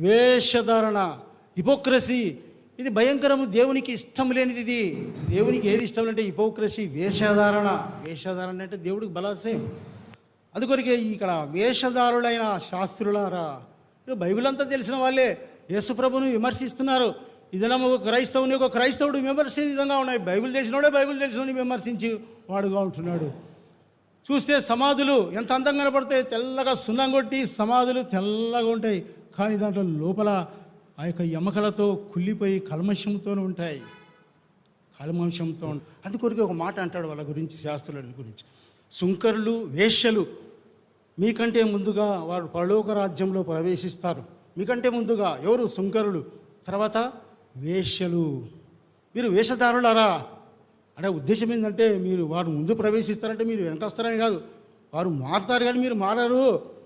వేషధారణ హిపోక్రసీ ఇది భయంకరము దేవునికి ఇష్టం లేనిది ఇది. దేవునికి ఏది ఇష్టం అంటే హిపోక్రసీ వేషధారణ. వేషధారణ అంటే దేవుడికి బలసే. అది కొరికే ఇక్కడ వేషధారులైన శాస్త్రులారా బైబిల్ అంతా తెలిసిన వాళ్ళే. యేసుప్రభును విమర్శిస్తున్నారు. ఇదనం ఒక క్రైస్తవుని ఒక క్రైస్తవుడు విమర్శించే విధంగా ఉన్నాయి. బైబిల్ తెలిసినోడే బైబిల్ తెలిసినోని విమర్శించి వాడుగా ఉంటున్నాడు. చూస్తే సమాధులు ఎంత అందంగా కనపడతాయి తెల్లగా సున్నం కొట్టి సమాధులు తెల్లగా ఉంటాయి. కానీ దాంట్లో లోపల ఆ యొక్క ఎమకలతో కుళ్ళిపోయి కల్మషంతోనే ఉంటాయి. కల్మషంతో అది అందుకొరికి ఒక మాట అంటాడు వాళ్ళ గురించి శాస్త్రుల గురించి. సుంకరులు వేష్యలు మీకంటే ముందుగా వారు పరలోక రాజ్యంలో ప్రవేశిస్తారు. మీకంటే ముందుగా ఎవరు? సుంకరులు. తర్వాత వేష్యలు మీరు వేషధారులరా? అంటే ఉద్దేశం ఏంటంటే మీరు వారు ముందు ప్రవేశిస్తారంటే మీరు వెనక వస్తారని కాదు. వారు మారుతారు కానీ మీరు మారరు.